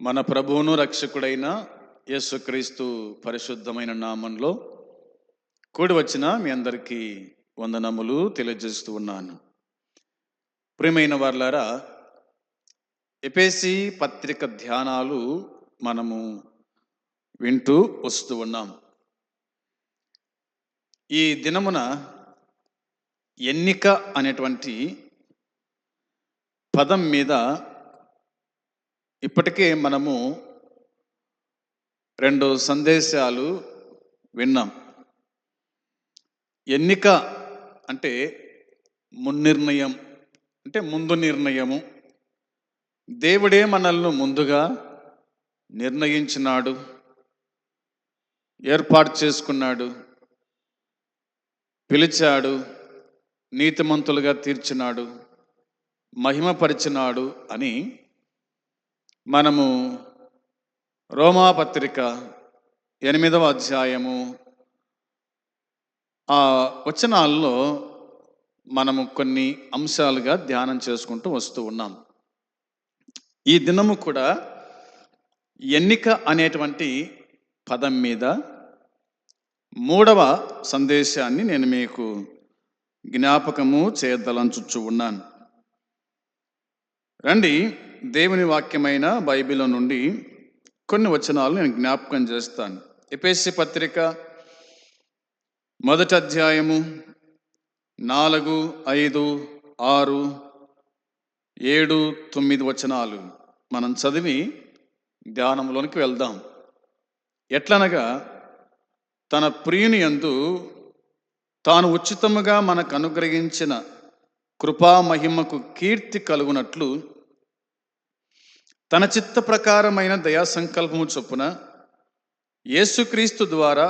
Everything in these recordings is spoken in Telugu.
మన ప్రభువును రక్షకుడైన యేసుక్రీస్తు పరిశుద్ధమైన నామంలో కూడి వచ్చిన మీ అందరికీ వందనములు తెలియజేస్తూ ఉన్నాను. ప్రియమైన వార్లారా ఎపేసి పత్రిక ధ్యానాలు మనము వింటూ వస్తూ ఉన్నాం. ఈ దినమున ఎన్నిక అనేటువంటి పదం మీద ఇప్పటికే మనము రెండు సందేశాలు విన్నాం. ఎన్నిక అంటే మున్నిర్ణయం అంటే ముందు నిర్ణయము. దేవుడే మనల్ని ముందుగా నిర్ణయించినాడు ఏర్పాటు చేసుకున్నాడు పిలిచాడు నీతిమంతులుగా తీర్చినాడు మహిమపరిచినాడు అని మనము రోమాపత్రిక ఎనిమిదవ అధ్యాయము ఆ వచనాల్లో మనము కొన్ని అంశాలుగా ధ్యానం చేసుకుంటూ వస్తూ ఉన్నాం. ఈ దినము కూడా ఎన్నిక అనేటువంటి పదం మీద మూడవ సందేశాన్ని నేను మీకు జ్ఞాపకము చేయదలంచుచ్చు ఉన్నాను. రండి దేవుని వాక్యమైన బైబిల్ నుండి కొన్ని వచనాలు నేను జ్ఞాపకం చేస్తాను. ఎపిఎస్సి పత్రిక మొదటి అధ్యాయము నాలుగు ఐదు ఆరు ఏడు తొమ్మిది వచనాలు. మనం చదివి ధ్యానంలోనికి వెళ్దాం. ఎట్లనగా తన ప్రియుని యందు తాను ఉచితముగా మనకు అనుగ్రహించిన కృపా మహిమకు కీర్తి కలుగునట్లు తన చిత్త ప్రకారమైన దయా సంకల్పము చొప్పున యేసుక్రీస్తు ద్వారా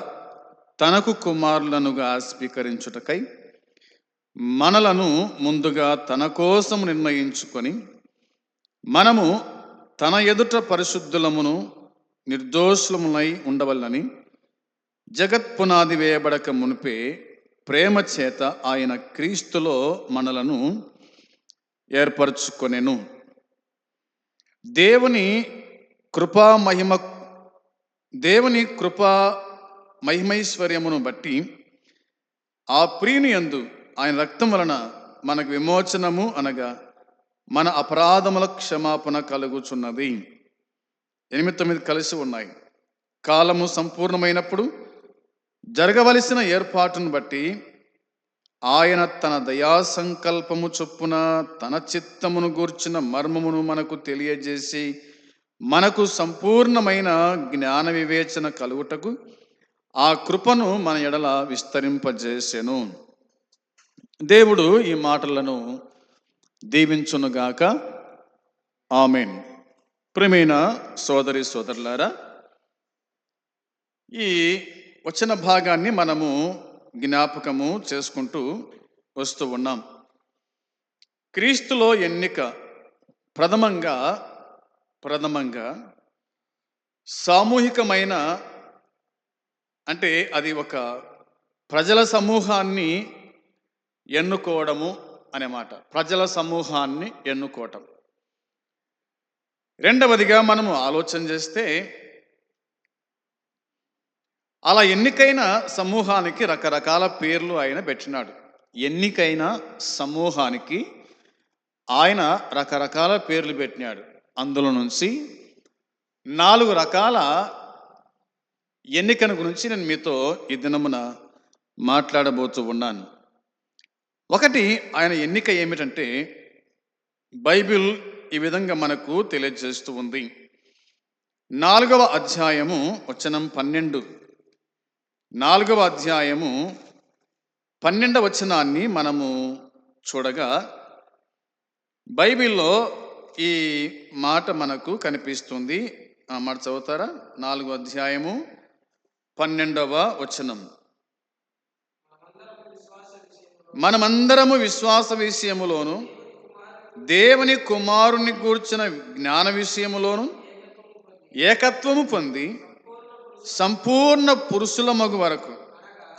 తనకు కుమారులనుగా స్వీకరించుటకై మనలను ముందుగా తన కోసం నిర్ణయించుకొని మనము తన ఎదుట పరిశుద్ధులమును నిర్దోషులమునై ఉండవల్లని జగత్ పునాది వేయబడక మునిపే ప్రేమ చేత ఆయన క్రీస్తులో మనలను ఏర్పరచుకొనెను. దేవుని కృపా మహిమ దేవుని కృపా మహిమైశ్వర్యమును బట్టి ఆ ప్రియుని యందు ఆయన రక్తం వలన మనకు విమోచనము అనగా మన అపరాధముల క్షమాపణ కలుగుచున్నది. ఎనిమిది తొమ్మిది కలిసి ఉన్నాయి. కాలము సంపూర్ణమైనప్పుడు జరగవలసిన ఏర్పాటును బట్టి ఆయన తన దయా సంకల్పము చొప్పున తన చిత్తమును గూర్చిన మర్మమును మనకు తెలియజేసి మనకు సంపూర్ణమైన జ్ఞాన వివేచన కలుగుటకు ఆ కృపను మన ఎడల విస్తరింపజేసెను. దేవుడు ఈ మాటలను దీవించునుగాక. ఆమెన్. ప్రియమైన సోదరి సోదరులారా ఈ వచన భాగాన్ని మనము జ్ఞాపకము చేసుకుంటూ వస్తూ ఉన్నాం. క్రీస్తులో ఎన్నిక ప్రథమంగా ప్రథమంగా సామూహికమైన అంటే అది ఒక ప్రజల సమూహాన్ని ఎన్నుకోవడము అనే మాట. ప్రజల సమూహాన్ని ఎన్నుకోవటం. రెండవదిగా మనము ఆలోచన చేస్తే అలా ఎన్నికైన సమూహానికి రకరకాల పేర్లు ఆయన పెట్టినాడు. ఎన్నికైన సమూహానికి ఆయన రకరకాల పేర్లు పెట్టినాడు. అందులో నుంచి నాలుగు రకాల ఎన్నికను గురించి నేను మీతో ఈ దినమున మాట్లాడబోతూ ఉన్నాను. ఒకటి ఆయన ఎన్నిక ఏమిటంటే బైబిల్ ఈ విధంగా మనకు తెలియజేస్తూ ఉంది. నాలుగవ అధ్యాయము వచనం పన్నెండు. నాలుగవ అధ్యాయము పన్నెండవ వచనాన్ని మనము చూడగా బైబిల్లో ఈ మాట మనకు కనిపిస్తుంది. ఆ మాట చదువుతారా? నాలుగో అధ్యాయము పన్నెండవ వచనం. మనమందరము విశ్వాస విషయములోను దేవుని కుమారుని కూర్చిన జ్ఞాన విషయములోను ఏకత్వము పొంది సంపూర్ణ పురుషుల మగు వరకు.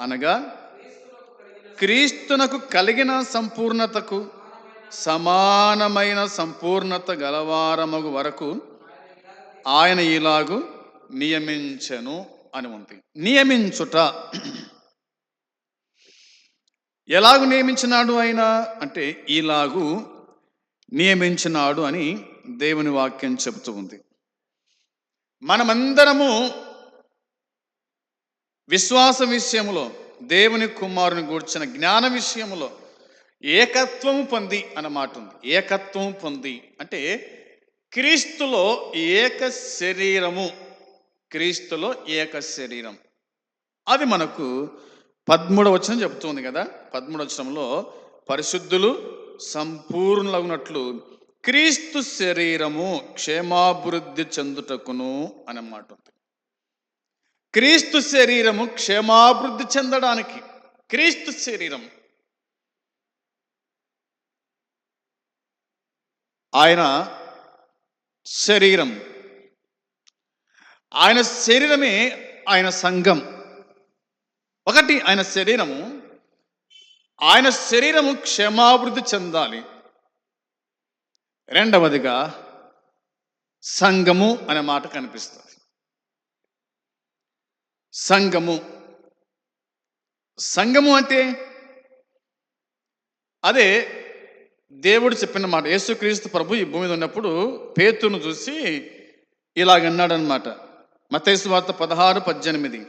అనగా క్రీస్తునకు కలిగిన సంపూర్ణతకు సమానమైన సంపూర్ణత గలవారమగు వరకు ఆయన ఇలాగు నియమించను అని ఉంది. నియమించుట. ఎలాగు నియమించినాడు ఆయన? అంటే ఇలాగు నియమించినాడు అని దేవుని వాక్యం చెబుతూ ఉంది. మనమందరము విశ్వాస విషయంలో దేవుని కుమారుని గూర్చిన జ్ఞాన విషయములో ఏకత్వము పొంది అన్నమాట ఉంది ఏకత్వం పొంది అంటే క్రీస్తులో ఏక శరీరము. క్రీస్తులో ఏక శరీరం. అది మనకు పదమూడవ వచనం చెప్తుంది కదా. పదమూడవ వచనంలో పరిశుద్ధులు సంపూర్ణులగునట్లు క్రీస్తు శరీరము క్షేమాభివృద్ధి చెందుటకును అన్నమాట. ఉంది క్రీస్తు శరీరము క్షేమాభివృద్ధి చెందడానికి. క్రీస్తు శరీరం ఆయన శరీరం ఆయన శరీరమే ఆయన సంఘం. ఒకటి ఆయన శరీరము. ఆయన శరీరము క్షేమాభివృద్ధి చెందాలి. రెండవదిగా సంఘము అనే మాట కనిపిస్తుంది. సంఘము సంఘము అంటే అదే దేవుడు చెప్పిన మాట యేసుక్రీస్తు ప్రభు ఈ భూమి మీద ఉన్నప్పుడు పేతును చూసి ఇలాగన్నాడనమాట మతేసు వార్త పదహారు పద్దెనిమిది.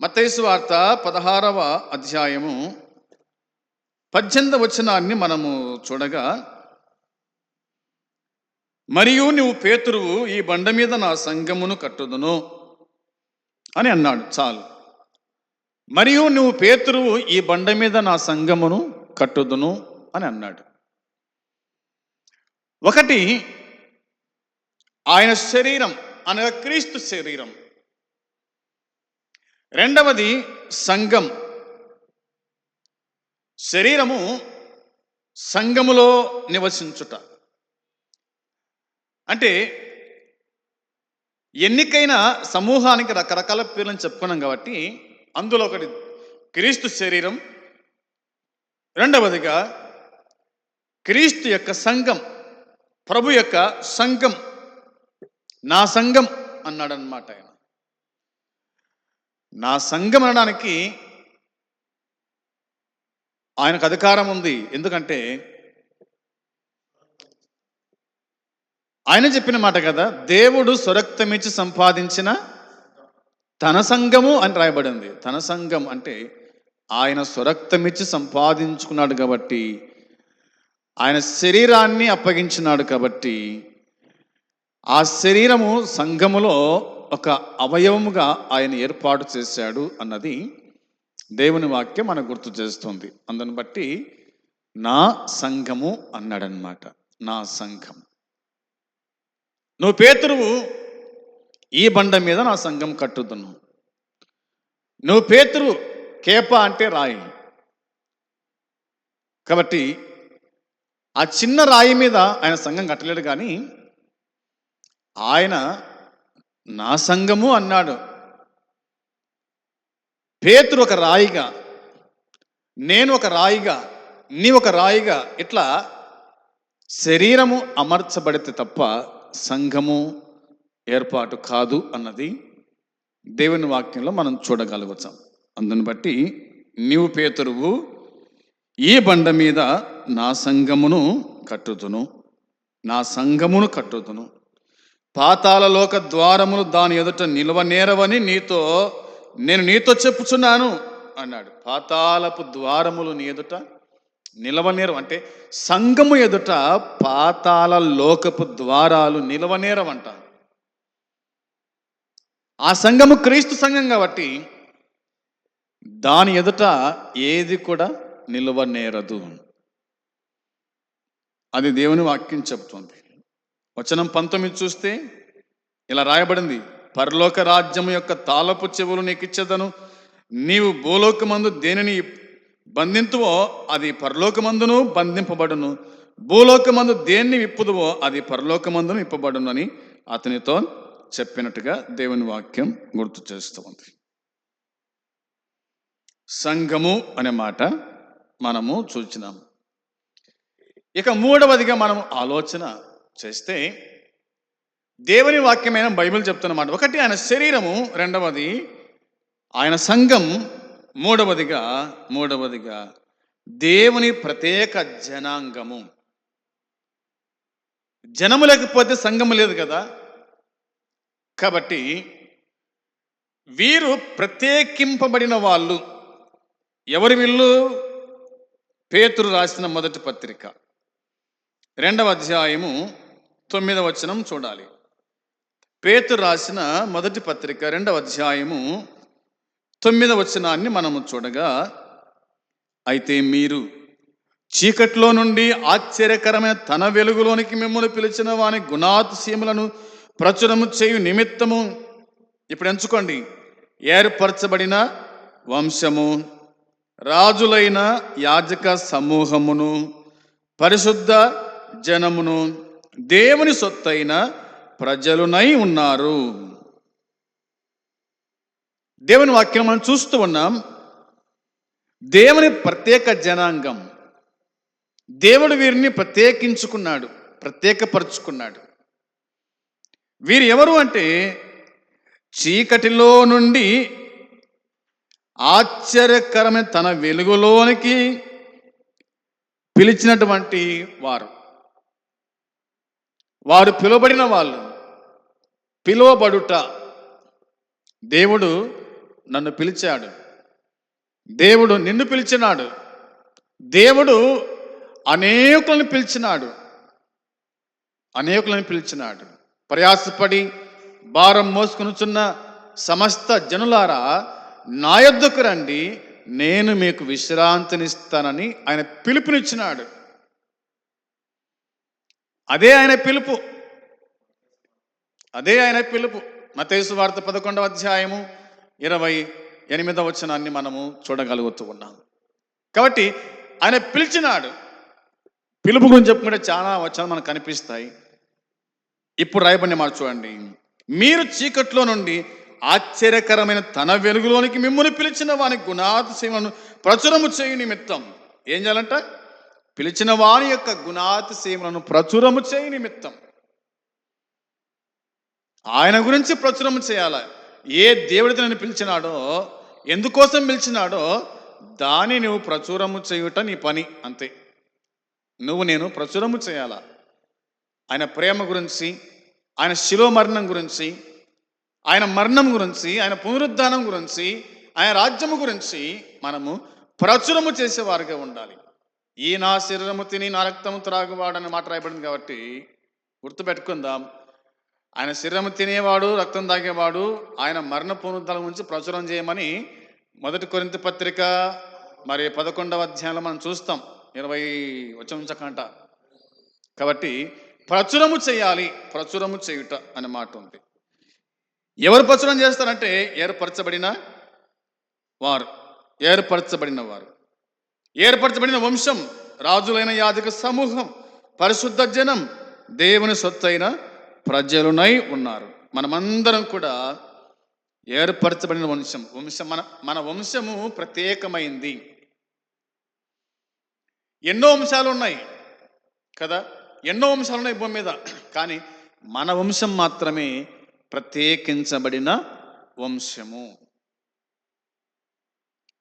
మతేసు వార్త పదహారవ అధ్యాయము పద్దెనిమిది వచనాన్ని మనము చూడగా మరియు నువ్వు పేతురువు ఈ బండ మీద నా సంఘమును కట్టుదును. అని అన్నాడు చాలు. మరియు నువ్వు పేతురువు ఈ బండ మీద నా సంగమును కట్టుదును అని అన్నాడు. ఒకటి ఆయన శరీరం అనగా క్రీస్తు శరీరం. రెండవది సంఘం. శరీరము సంఘములో నివసించుట. అంటే ఎన్నికైన సమూహానికి రకరకాల పేర్లను చెప్పుకున్నాం కాబట్టి అందులో ఒకటి క్రీస్తు శరీరం రెండవదిగా క్రీస్తు యొక్క సంఘం ప్రభు యొక్క సంఘం నా సంఘం అన్నాడనమాట ఆయన. నా సంఘం అనడానికి ఆయనకు అధికారం ఉంది. ఎందుకంటే ఆయన చెప్పిన మాట కదా దేవుడు స్వరక్తమిచ్చి సంపాదించిన తన సంఘము అని రాయబడింది. తన సంఘం అంటే ఆయన స్వరక్తమిచ్చి సంపాదించుకున్నాడు కాబట్టి ఆయన శరీరాన్ని అప్పగించినాడు కాబట్టి ఆ శరీరము సంఘములో ఒక అవయవముగా ఆయన ఏర్పాటు చేశాడు అన్నది దేవుని వాక్యం మనకు గుర్తు చేస్తుంది. అందుని బట్టి నా సంఘము అన్నాడనమాట నా సంఘం. నువ్వు పేతురువు ఈ బండ మీద నా సంఘం కట్టుతున్నావు నువ్వు పేతురు కేప అంటే రాయి. కాబట్టి ఆ చిన్న రాయి మీద ఆయన సంఘం కట్టలేడు కానీ ఆయన నా సంఘము అన్నాడు. పేతురు ఒక రాయిగా నేను ఒక రాయిగా నీ ఒక రాయిగా ఇట్లా శరీరము అమర్చబడితే తప్ప సంఘము ఏర్పాటు కాదు అన్నది దేవుని వాక్యంలో మనం చూడగలుగుతాం. అందుని బట్టి నీవు పేతురువు ఈ బండ మీద నా సంఘమును కట్టుతును నా సంఘమును కట్టుతును పాతాలలోక ద్వారములు దాని ఎదుట నిలవనేరవని నీతో నేను నీతో చెప్పుచున్నాను అన్నాడు. పాతాలపు ద్వారములు నీ ఎదుట నిలవనేరం అంటే సంఘము ఎదుట పాతాల లోకపు ద్వారాలు నిలవనేరవంట. ఆ సంఘము క్రీస్తు సంఘం కాబట్టి దాని ఎదుట ఏది కూడా నిలవనేరదు. అది దేవుని వాక్యం చెప్తుంది వచనం పంతొమ్మిది చూస్తే ఇలా రాయబడింది పరలోక రాజ్యము యొక్క తాళపు చెవులు నీకు ఇచ్చేదను నీవు భూలోకమందు దేనిని బంధింతువో అది పరలోకమందును బంధింపబడును. భూలోకమందు దేన్ని విప్పుదువో అది పరలోకమందును విప్పబడును అని అతనితో చెప్పినట్టుగా దేవుని వాక్యం గుర్తు చేస్తూ ఉంది. సంఘము అనే మాట మనము చూచినాము ఇక మూడవదిగా మనం ఆలోచన చేస్తే దేవుని వాక్యమైన బైబిల్ చెప్తున్నమాట ఒకటి ఆయన శరీరము. రెండవది ఆయన సంఘం మూడవదిగా మూడవదిగా దేవుని ప్రత్యేక జనాంగము. జనము లేకపోతే సంఘము లేదు కదా? కాబట్టి వీరు ప్రత్యేకింపబడిన వాళ్ళు ఎవరి వీళ్ళు? పేతురు రాసిన మొదటి పత్రిక. రెండవ అధ్యాయము తొమ్మిదవ వచనం చూడాలి. పేతురు రాసిన మొదటి పత్రిక రెండవ అధ్యాయము తొమ్మిది వచనాన్ని మనము చూడగా అయితే మీరు చీకట్లో నుండి ఆశ్చర్యకరమైన తన వెలుగులోనికి మిమ్మల్ని పిలిచిన వాని గుణాతిశయములను ప్రచురము చేయు నిమిత్తము. ఇప్పుడు ఎంచుకోండి. ఏర్పరచబడిన వంశము రాజులైన యాజక సమూహమును పరిశుద్ధ జనమును దేవుని సొత్తైన ప్రజలునై ఉన్నారు. దేవుని వాక్యం మనం చూస్తూ ఉన్నాం. దేవుని ప్రత్యేక జనాంగం. దేవుడు వీరిని ప్రత్యేకించుకున్నాడు ప్రత్యేకపరుచుకున్నాడు. వీరు ఎవరు అంటే చీకటిలో నుండి ఆశ్చర్యకరమైన తన వెలుగులోనికి పిలిచినటువంటి వారు. వారు పిలువబడిన వాళ్ళు. పిలువబడుట. దేవుడు నన్ను పిలిచాడు. దేవుడు నిన్ను పిలిచినాడు. దేవుడు అనేకులను పిలిచినాడు. అనేకులను పిలిచినాడు. ప్రయాసపడి భారం మోసుకునుచున్న సమస్త జనులారా నా యొద్దకు రండి. నేను మీకు విశ్రాంతినిస్తానని ఆయన పిలుపునిచ్చినాడు. అదే ఆయన పిలుపు. అదే ఆయన పిలుపు. మతేసు వార్త పదకొండవ అధ్యాయము ఇరవై ఎనిమిదవ వచనాన్ని మనము చూడగలుగుతూ ఉన్నాం. కాబట్టి ఆయన పిలిచినాడు. పిలుపు గురించి చెప్పుకుంటే చాలా వచనాలు మనకు కనిపిస్తాయి. ఇప్పుడు రాయబడిన మాట చూడండి. మీరు చీకట్లో నుండి ఆశ్చర్యకరమైన తన వెలుగులోనికి మిమ్మల్ని పిలిచిన వాని గుణాతిశయములను ప్రచురము చేయు నిమిత్తం. ఏం చేయాలంట? పిలిచిన వాని యొక్క గుణాతిశయములను ప్రచురము చేయు నిమిత్తం. ఆయన గురించి ప్రచురము చేయాలి? ఏ దేవుడితో నన్ను పిలిచినాడో ఎందుకోసం పిలిచినాడో దాన్ని నువ్వు ప్రచురము చేయుట నీ పని అంతే. నువ్వు నేను ప్రచురము చేయాలా. ఆయన ప్రేమ గురించి ఆయన శిలో మరణం గురించి ఆయన మరణం గురించి ఆయన పునరుద్ధానం గురించి ఆయన రాజ్యము గురించి మనము ప్రచురము చేసేవారుగా ఉండాలి. ఈ నా శరీరము తిని నా రక్తము త్రాగువాడని మాట రాయబడింది కాబట్టి గుర్తుపెట్టుకుందాం. ఆయన శరీరం తినేవాడు రక్తం తాగేవాడు ఆయన మరణ పునరుద్ధరణ గురించి ప్రచురం చేయమని మొదటి కొరింత పత్రిక మరి పదకొండవ అధ్యాయంలో మనం చూస్తాం. ఇరవై వచ్చంచకంట కాబట్టి ప్రచురము చేయాలి ప్రచురము చేయుట అనే మాట ఉంది. ఎవరు ప్రచురం చేస్తారంటే ఏర్పరచబడిన వారు ఏర్పరచబడిన వారు. ఏర్పరచబడిన వంశం రాజులైన యాజక సమూహం పరిశుద్ధ జనం దేవుని సొత్తైన ప్రజలునై ఉన్నారు. మనమందరం కూడా ఏర్పరచబడిన వంశం. వంశం మన మన వంశము ప్రత్యేకమైంది. ఎన్నో వంశాలు ఉన్నాయి కదా? ఎన్నో వంశాలు ఉన్నాయి భూమి మీద. కానీ మన వంశం మాత్రమే ప్రత్యేకించబడిన వంశము.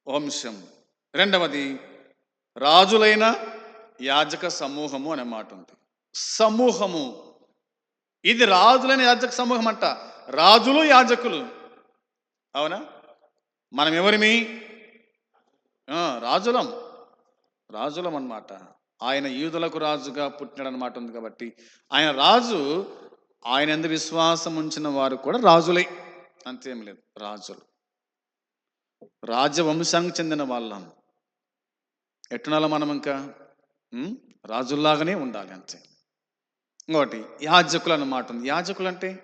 వంశం. రెండవది రాజులైన యాజక సమూహము అనే మాట ఉంది. సమూహము ఇది రాజులైన యాజక సమూహం అంట రాజులు యాజకులు. అవునా? మనం ఎవరిమి రాజులం. రాజులం అన్నమాట ఆయన యూదులకు రాజుగా పుట్టినాడనమాట ఉంది కాబట్టి. ఆయన రాజు ఆయన ఎందు విశ్వాసం ఉంచిన వారు కూడా రాజులే. అంతేం లేదు రాజులు. రాజవంశానికి చెందిన వాళ్ళం. ఎట్టునాలో మనం ఇంకా రాజుల్లాగానే ఉండాలి అంతే. ఇంకోటి యాజకులు అన్నమాట ఉంది యాజకులు అంటే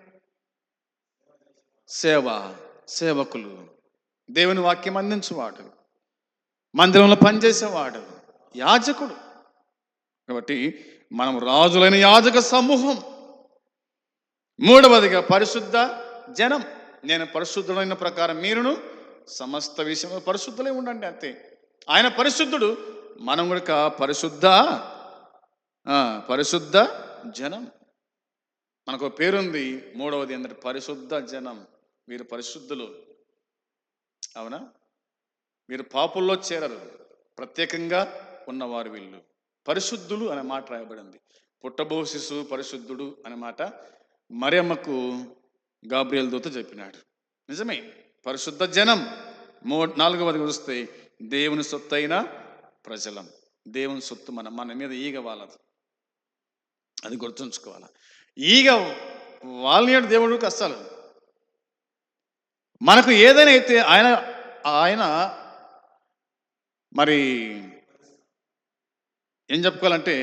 సేవ సేవకులు. దేవుని వాక్యం అందించేవాడు. మందిరంలో పనిచేసేవాడు. యాజకుడు. కాబట్టి మనం రాజులైన యాజక సమూహం. మూడవదిగా పరిశుద్ధ జనం. నేను పరిశుద్ధుడైన ప్రకారం మీరును సమస్త విషయంలో పరిశుద్ధులే ఉండండి అంతే. ఆయన పరిశుద్ధుడు. మనం కూడా పరిశుద్ధ పరిశుద్ధ జనం. మనకు పేరుంది మూడవది ఏంటంటే పరిశుద్ధ జనం. వీరు పరిశుద్ధులు. అవునా? వీరు పాపుల్లో చేరరు. ప్రత్యేకంగా ఉన్నవారు వీళ్ళు. పరిశుద్ధులు అనే మాట రాయబడింది. పుట్టబో శిశువు పరిశుద్ధుడు అనే మాట మరియమ్మకు గాబ్రియల్ దూత చెప్పినాడు. నిజమే. పరిశుద్ధ జనం. మూ నాలుగవది వస్తే దేవుని సొత్తు అయిన ప్రజలం. దేవుని సొత్తు మన మన మీద ఈగ వాళ్ళదు అది గుర్తుంచుకోవాలి. ఈగ వాళ్ళని దేవుడు కష్టాలు. మనకు ఏదైనా అయితే ఆయన ఆయన మరి ఏం చెప్పుకోవాలంటే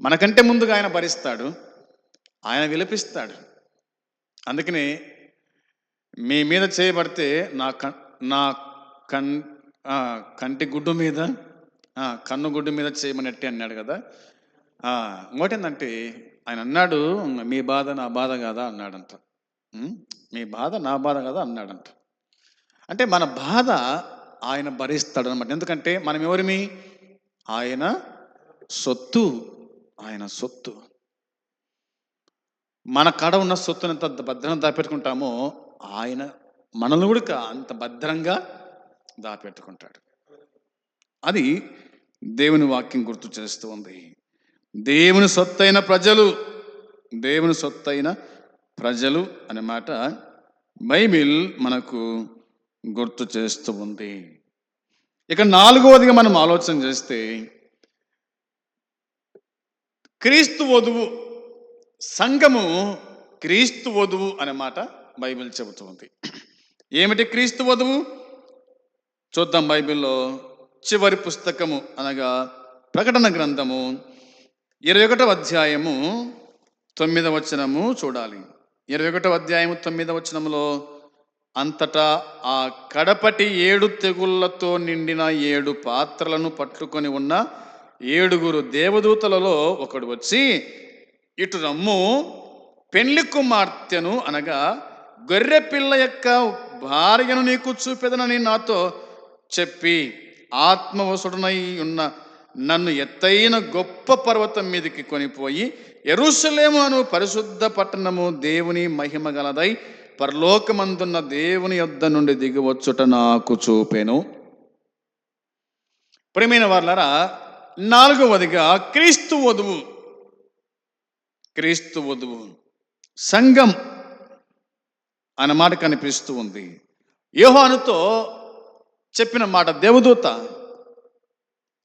మనకంటే ముందుగా ఆయన భరిస్తాడు ఆయన విలపిస్తాడు. అందుకని మీ మీద చేయబడితే నా కన్ నా కన్ కంటి గుడ్డు మీద కన్ను గుడ్డు మీద చేయమనట్టే అన్నాడు కదా. ఇంకోటేందంటే ఆయన అన్నాడు మీ బాధ నా బాధ కాదా? అన్నాడంట. మీ బాధ నా బాధ కదా? అన్నాడంట. అంటే మన బాధ ఆయన భరిస్తాడు అనమాట ఎందుకంటే మనం ఎవరిమి ఆయన సొత్తు ఆయన సొత్తు. మన కాడ ఉన్న సొత్తుని ఎంత భద్రంగా దాపెట్టుకుంటామో ఆయన మనల్ని కూడా అంత భద్రంగా దాపెట్టుకుంటాడు. అది దేవుని వాక్యం గుర్తు చేస్తూ ఉంది దేవుని సొత్తైన ప్రజలు దేవుని సొత్తైన ప్రజలు అనే మాట బైబిల్ మనకు గుర్తు చేస్తూ ఉంది. ఇక నాలుగవదిగా మనం ఆలోచన చేస్తే క్రీస్తు వధువు సంఘము క్రీస్తు వధువు అనే మాట బైబిల్ చెబుతుంది ఏమిటి క్రీస్తు వధువు? చూద్దాం బైబిల్లో చివరి పుస్తకము అనగా ప్రకటన గ్రంథము ఇరవై ఒకటవ అధ్యాయము తొమ్మిదవ వచనము చూడాలి. ఇరవై ఒకటవ అధ్యాయము తొమ్మిదవ వచనములో అంతటా ఆ కడపటి ఏడు తెగుళ్ళతో నిండిన ఏడు పాత్రలను పట్టుకొని ఉన్న ఏడుగురు దేవదూతలలో ఒకడు వచ్చి ఇటు రమ్ము పెళ్ళి కుమార్తెను అనగా గొర్రె పిల్ల యొక్క భార్యను నీకు చూపెదనని నాతో చెప్పి ఆత్మవసుడనై ఉన్న నన్ను ఎత్తైన గొప్ప పర్వతం మీదకి కొనిపోయి ఎరుసలేము అను పరిశుద్ధ పట్టణము దేవుని మహిమ గలదై పరలోకమందున్న దేవుని యొద్ద నుండి దిగివచ్చుట నాకు చూపెను. ప్రేమైన వాళ్ళరా నాలుగవదిగా క్రీస్తు వధువు. క్రీస్తు వధువు. సంఘం అన్న మాట కనిపిస్తూ ఉంది. యోహానుతో చెప్పిన మాట దేవదూత.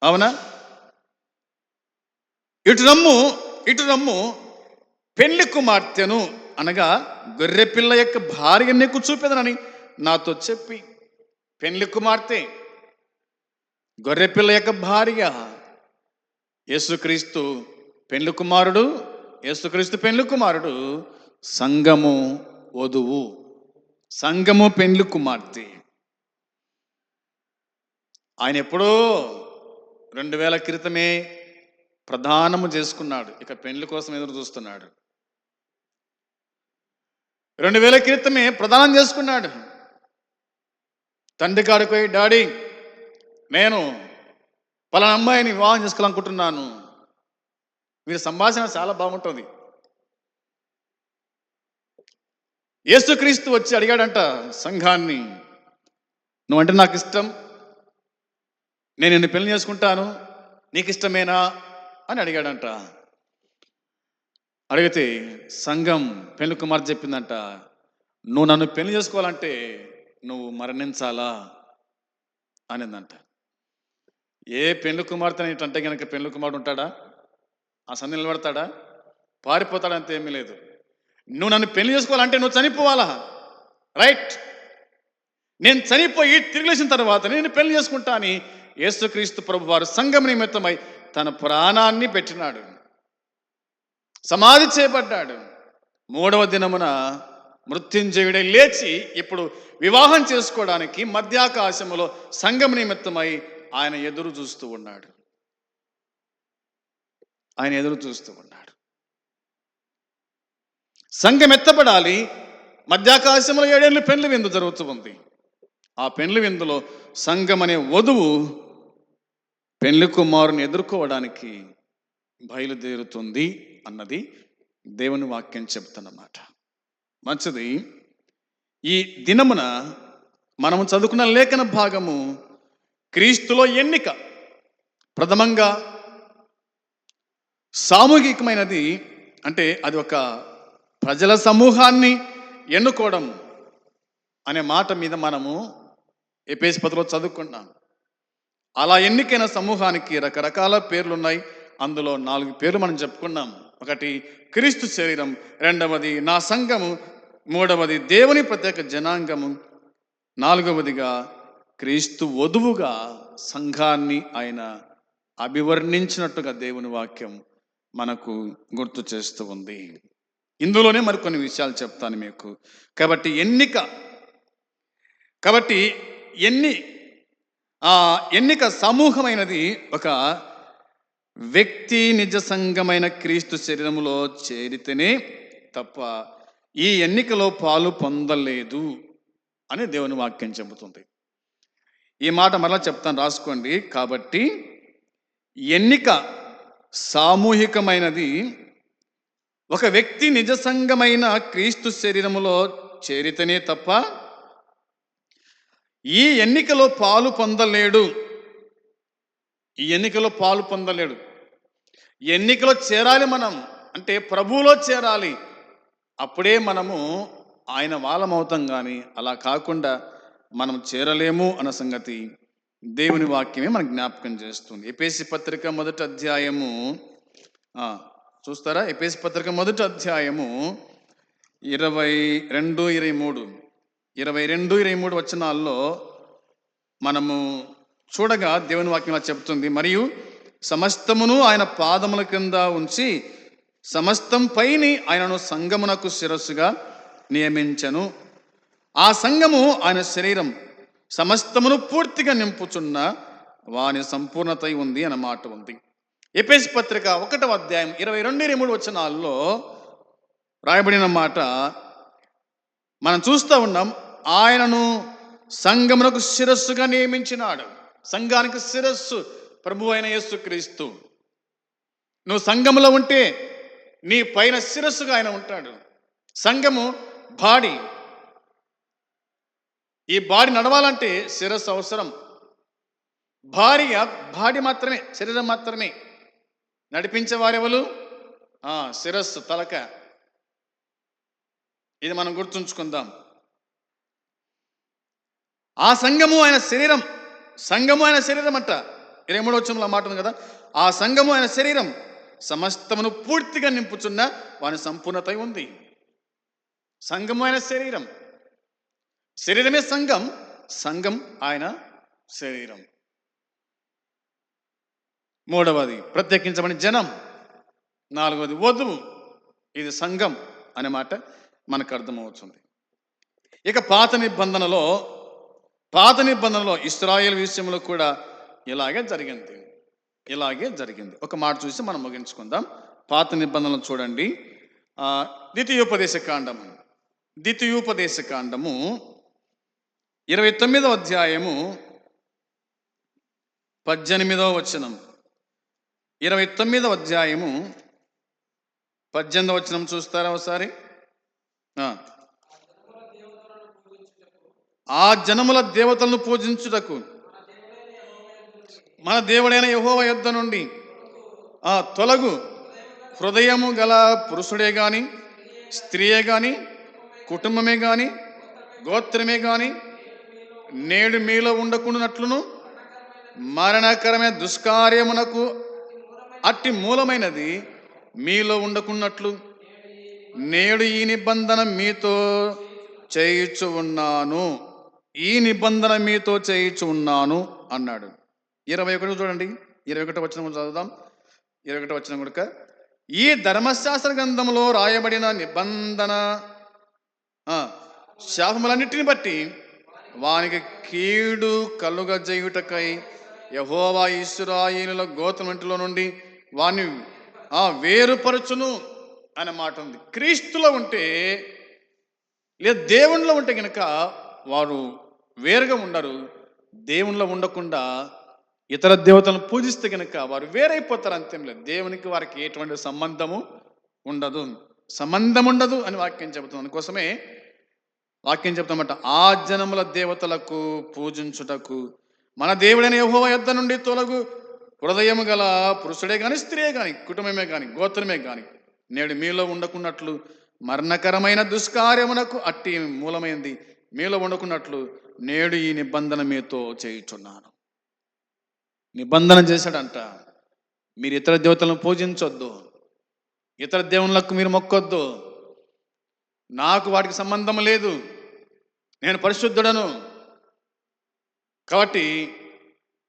అవునా? ఇటు రమ్ము ఇటు రమ్ము. పెళ్ళి కుమార్తెను అనగా గొర్రె పిల్ల యొక్క భార్య నీకు చూపెదనని నాతో చెప్పి పెళ్ళి కుమార్తె గొర్రె పిల్ల యొక్క భార్య యేసుక్రీస్తు పెళ్ళి కుమారుడు యేసుక్రీస్తు పెళ్ళి కుమారుడు సంగము వధువు సంగము పెళ్ళి కుమార్తె. ఆయన ఎప్పుడో రెండు వేల క్రితమే ప్రధానము చేసుకున్నాడు. ఇక పెళ్ళి కోసం ఎదురు చూస్తున్నాడు. రెండు వేల క్రితమే ప్రదానం చేసుకున్నాడు. తండ్రి కాడికి పోయి డాడీ నేను పలానా అమ్మాయిని వివాహం చేసుకోవాలనుకుంటున్నాను. వీరి సంభాషణ చాలా బాగుంటుంది. యేసుక్రీస్తు వచ్చి అడిగాడంట సంఘాన్ని నువ్వంటే నాకు ఇష్టం. నేను నిన్ను పెళ్ళి చేసుకుంటాను. నీకు ఇష్టమేనా అని అడిగాడంట. అడిగితే సంఘం పెళ్ళి కుమార్ చెప్పిందంట నువ్వు నన్ను పెళ్ళి చేసుకోవాలంటే నువ్వు మరణించాలా? అనిందంట. ఏ పెళ్ళి కుమార్తె అంటే కనుక పెళ్ళి కుమారుడు ఉంటాడా? ఆ సంధి నిలబడతాడా? పారిపోతాడంతే ఏమీ లేదు. నువ్వు నన్ను పెళ్ళి చేసుకోవాలంటే నువ్వు చనిపోవాలా? రైట్. నేను చనిపోయి తిరిగి లేచిన తర్వాత నేను పెళ్ళి చేసుకుంటా అని యేసుక్రీస్తు ప్రభు వారు సంఘం నిమిత్తమై తన ప్రాణాన్ని పెట్టినాడు. సమాధి చేపడ్డాడు. మూడవ దినమున మృత్యుంజయుడే లేచి ఇప్పుడు వివాహం చేసుకోవడానికి మధ్యాకాశములో సంఘం నిమిత్తమై ఆయన ఎదురు చూస్తూ ఉన్నాడు. ఆయన ఎదురు చూస్తూ ఉన్నాడు. సంఘం ఎత్తపడాలి మధ్యాకాశంలో ఏడేళ్ళు పెండ్లి విందు జరుగుతూ ఉంది. ఆ పెండ్లి విందులో సంఘం అనే వధువు పెళ్ళి కుమారుని ఎదుర్కోవడానికి బయలుదేరుతుంది అన్నది దేవుని వాక్యం చెప్తున్నమాట మంచిది ఈ దినమున మనము చదువుకున్న లేఖన భాగము క్రీస్తులో ఎన్నిక. ప్రథమంగా సామూహికమైనది అంటే అది ఒక ప్రజల సమూహాన్ని ఎన్నుకోవడం అనే మాట మీద మనము ఎపేసి పదలో చదువుకున్నాం. అలా ఎన్నికైన సమూహానికి రకరకాల పేర్లు ఉన్నాయి అందులో నాలుగు పేర్లు మనం చెప్పుకున్నాం. ఒకటి క్రీస్తు శరీరం. రెండవది నా సంఘము. మూడవది దేవుని ప్రత్యేక జనాంగము. నాలుగవదిగా క్రీస్తు వధువుగా సంఘాన్ని ఆయన అభివర్ణించినట్టుగా దేవుని వాక్యం మనకు గుర్తు చేస్తూ ఉంది. ఇందులోనే మరికొన్ని విషయాలు చెప్తాను మీకు. కాబట్టి ఎన్నిక కాబట్టి ఎన్ని ఆ ఎన్నిక సమూహమైనది ఒక వ్యక్తి నిజ సంఘమైన క్రీస్తు శరీరంలో చేరితేనే తప్ప ఈ ఎన్నికలో పాలు పొందలేదు అని దేవుని వాక్యం చెబుతుంది. ఈ మాట మరలా చెప్తాను రాసుకోండి. కాబట్టి ఎన్నిక సామూహికమైనది ఒక వ్యక్తి నిజ సంఘమైన క్రీస్తు శరీరములో చేరితేనే తప్ప ఈ ఎన్నికలో పాలు పొందలేడు. ఈ ఎన్నికలో పాలు పొందలేడు. ఎన్నికలో చేరాలి మనం అంటే ప్రభువులో చేరాలి. అప్పుడే మనము ఆయన వాళ్ళమవుతాం కానీ అలా కాకుండా మనం చేరలేము అన్న సంగతి దేవుని వాక్యమే మనకు జ్ఞాపకం చేస్తుంది. ఎపేసి పత్రిక మొదటి అధ్యాయము చూస్తారా? ఎపేసి పత్రిక మొదటి అధ్యాయము ఇరవై రెండు ఇరవై మూడు. ఇరవై రెండు ఇరవై మూడు వచనాల్లో మనము చూడగా దేవుని వాక్యం ఇలా చెప్తుంది మరియు సమస్తమును ఆయన పాదముల కింద ఉంచి సమస్తం పైని ఆయనను సంగమునకు శిరస్సుగా నియమించను. ఆ సంఘము ఆయన శరీరం సమస్తమును పూర్తిగా నింపుచున్న వాని సంపూర్ణత ఉంది అన్న మాట ఉంది. ఎపేస్ పత్రిక ఒకటవ అధ్యాయం ఇరవై రెండు ఇరవై మూడు వచనాల్లో రాయబడిన మాట మనం చూస్తూ ఉన్నాం ఆయనను సంఘమునకు శిరస్సుగా నియమించినాడు. సంఘానికి శిరస్సు ప్రభు అయిన యేసుక్రీస్తు. నువ్వు సంఘములో ఉంటే నీ పైన శిరస్సుగా ఆయన ఉంటాడు. సంఘము బాడీ. ఈ బాడీ నడవాలంటే శిరస్సు అవసరం. భార్య బాడీ మాత్రమే శరీరం మాత్రమే. నడిపించేవారెవరు? శిరస్సు తలక. ఇది మనం గుర్తుంచుకుందాం. ఆ సంఘము ఆయన శరీరం. సంఘము ఆయన శరీరం అంట. ఇరవై మూడో వచ్చంలో మాట ఉంది కదా. ఆ సంఘము ఆయన శరీరం. సమస్తమును పూర్తిగా నింపుచున్న వాని సంపూర్ణత ఉంది. సంఘము ఆయన శరీరం. శరీరమే సంఘం. సంఘం ఆయన శరీరం. మూడవది ప్రత్యేకించమని జనం. నాలుగవది వధువు. ఇది సంఘం అనే మాట మనకు అర్థమవుతుంది. ఇక పాత నిబంధనలో పాత నిబంధనలో ఇస్రాయేల్ విషయంలో కూడా ఇలాగే జరిగింది. ఇలాగే జరిగింది. ఒక మాట చూసి మనం ముగించుకుందాం. పాత నిబంధనలు చూడండి. ద్వితీయోపదేశ కాండము. ద్వితీయోపదేశ కాండము ఇరవై తొమ్మిదవ అధ్యాయము పద్దెనిమిదవ వచనం. ఇరవై తొమ్మిదవ అధ్యాయము పద్దెనిమిదవ వచనం చూస్తారా ఒకసారి? ఆ. జనముల దేవతలను పూజించుటకు మన దేవుడైన యహోవ యుద్ధ నుండి ఆ తొలగు హృదయము గల పురుషుడే కానీ స్త్రీయే కానీ కుటుంబమే కానీ గోత్రమే కానీ నేడు మీలో ఉండకుండానట్లును మరణకరమైన దుష్కార్యమునకు అట్టి మూలమైనది మీలో ఉండకున్నట్లు నేడు ఈ నిబంధన మీతో చేయుచు ఉన్నాను ఈ నిబంధన మీతో చేయుచు ఉన్నాను అన్నాడు. ఇరవై ఒకటి చూడండి. ఇరవై ఒకటి వచ్చిన చదువుదాం. ఇరవై ఒకటి వచ్చిన కూడా ఈ ధర్మశాస్త్ర గ్రంథంలో రాయబడిన నిబంధన శాపములన్నిటిని బట్టి వానికి కీడు కలుగజేయుటకై యహోవా ఇస్రాయిల గోత్రమంటిలో నుండి వాని ఆ వేరుపరచును అనే మాట ఉంది. క్రీస్తులో ఉంటే లేదా దేవునిలో ఉంటే కనుక వారు వేరుగా ఉండరు. దేవునిలో ఉండకుండా ఇతర దేవతలను పూజిస్తే కనుక వారు వేరైపోతారు అంతేంలే. దేవునికి వారికి ఎటువంటి సంబంధము ఉండదు. సంబంధం ఉండదు అని వాక్యం చెబుతుంది. అందుకోసమే వాక్యం చెప్తామట ఆ జనముల దేవతలకు పూజించుటకు మన దేవుడైన యహోవ యొద్ద నుండి తొలగు హృదయము గల పురుషుడే కానీ స్త్రీయే కానీ కుటుంబమే కానీ గోత్రమే కానీ నేడు మీలో ఉండకున్నట్లు మరణకరమైన దుష్కార్యమునకు అట్టి మూలమైంది. మీలో ఉండకున్నట్లు నేడు ఈ నిబంధన మీతో చేయుచున్నాను. నిబంధన చేశాడంట మీరు ఇతర దేవతలను పూజించొద్దు ఇతర దేవుళ్ళకు మీరు మొక్కొద్దు నాకు వాటికి సంబంధం లేదు నేను పరిశుద్ధుడను. కాబట్టి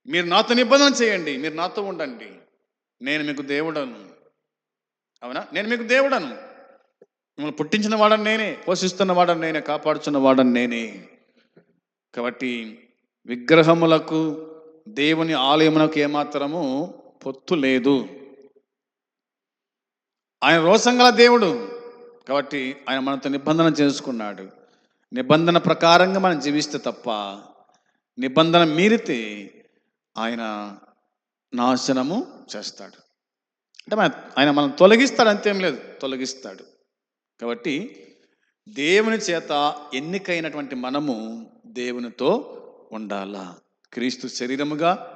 మీరు నాతో నిబంధన చేయండి మీరు నాతో ఉండండి నేను మీకు దేవుడను. అవునా? నేను మీకు దేవుడను. మిమ్మల్ని పుట్టించిన వాడని నేనే పోషిస్తున్న వాడని నేనే కాపాడుచున్న వాడని నేనే. కాబట్టి విగ్రహములకు దేవుని ఆలయమునకు ఏమాత్రము పొత్తు లేదు. ఆయన రోసంగల దేవుడు. కాబట్టి ఆయన మనతో నిబంధన చేసుకున్నాడు. నిబంధన ప్రకారంగా మనం జీవిస్తే తప్ప నిబంధన మీరితే ఆయన నాశనము చేస్తాడు. అంటే మన ఆయన మనం తొలగిస్తాడు అంతేం లేదు. తొలగిస్తాడు. కాబట్టి దేవుని చేత ఎన్నికైనటువంటి మనము దేవునితో ఉండాలా? క్రీస్తు శరీరముగా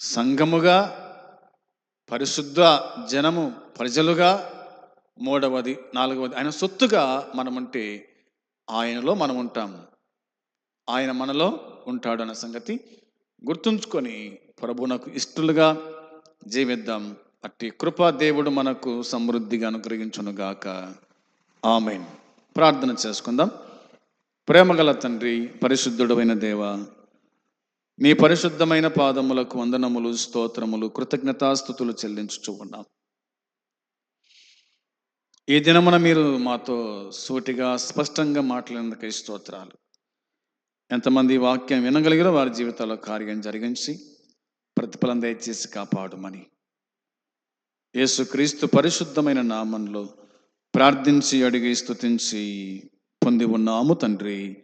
సంఘముగా పరిశుద్ధ జనము ప్రజలుగా మూడవది నాలుగవది ఆయన సొత్తుగా మనముంటే ఆయనలో మనం ఉంటాం ఆయన మనలో ఉంటాడు అన్న సంగతి గుర్తుంచుకొని ప్రభునకు ఇష్టలుగా జీవిద్దాం. అట్టి కృపా దేవుడు మనకు సమృద్ధిగా అనుగ్రహించునుగాక. ఆమెన్. ప్రార్థన చేసుకుందాం. ప్రేమగల తండ్రి పరిశుద్ధుడమైన దేవ నీ పరిశుద్ధమైన పాదములకు వందనములు స్తోత్రములు కృతజ్ఞతాస్థుతులు చెల్లించుచూ ఉన్నాం. ఈ దినమున మీరు మాతో సూటిగా స్పష్టంగా మాట్లాడినందుకై స్తోత్రాలు. ఎంతమంది వాక్యం వినగలిగినో వారి జీవితాల్లో కార్యం జరిగించి ప్రతిఫలం దయచేసి కాపాడుమని. యేసుక్రీస్తు పరిశుద్ధమైన నామంలో ప్రార్థించి అడిగి స్తుతించి పొంది ఉన్నాము తండ్రి.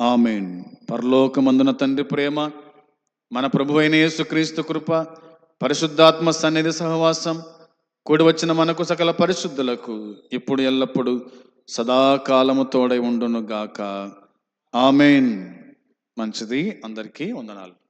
ఆమెన్. పరలోకమందున తండ్రి ప్రేమ మన ప్రభు అయిన యేసుక్రీస్తు కృప పరిశుద్ధాత్మ సన్నిధి సహవాసం కూడి వచ్చిన మనకు సకల పరిశుద్ధులకు ఇప్పుడు ఎల్లప్పుడు సదాకాలము తోడై ఉండును గాక ఆమెన్. మంచిది అందరికీ వందనాలు.